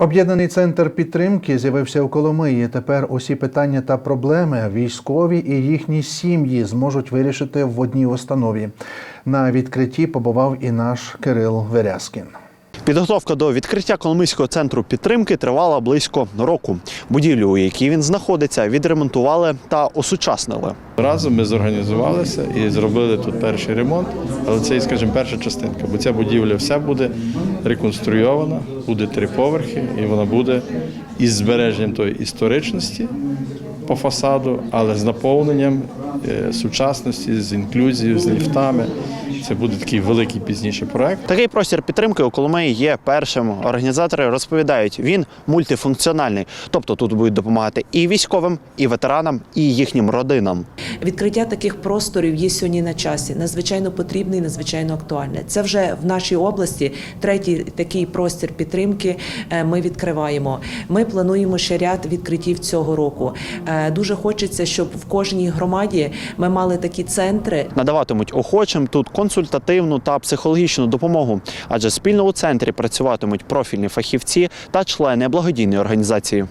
Об'єднаний центр підтримки з'явився у Коломиї. Тепер усі питання та проблеми військові і їхні сім'ї зможуть вирішити в одній установі. На відкритті побував і наш Кирил Верязкін. Підготовка до відкриття Коломийського центру підтримки тривала близько року. Будівлю, у якій він знаходиться, відремонтували та осучаснили. Разом ми зорганізувалися і зробили тут перший ремонт, але це, скажімо, перша частинка, бо ця будівля вся буде реконструйована, буде три поверхи, і вона буде із збереженням тої історичності по фасаду, але з наповненням е, сучасності, з інклюзією, з ліфтами. Це буде такий великий пізніший проект. Такий простір підтримки у Коломиї є першим. Організатори розповідають, він мультифункціональний, тобто тут будуть допомагати і військовим, і ветеранам, і їхнім родинам. Відкриття таких просторів є сьогодні на часі. Надзвичайно потрібне і надзвичайно актуальне. Це вже в нашій області третій такий простір підтримки. е, Ми відкриваємо. Ми плануємо ще ряд відкриттів цього року. Е, Дуже хочеться, щоб в кожній громаді ми мали такі центри, Надаватимуть охочим тут консультативну та психологічну допомогу, адже спільно у центрі працюватимуть профільні фахівці та члени благодійної організації.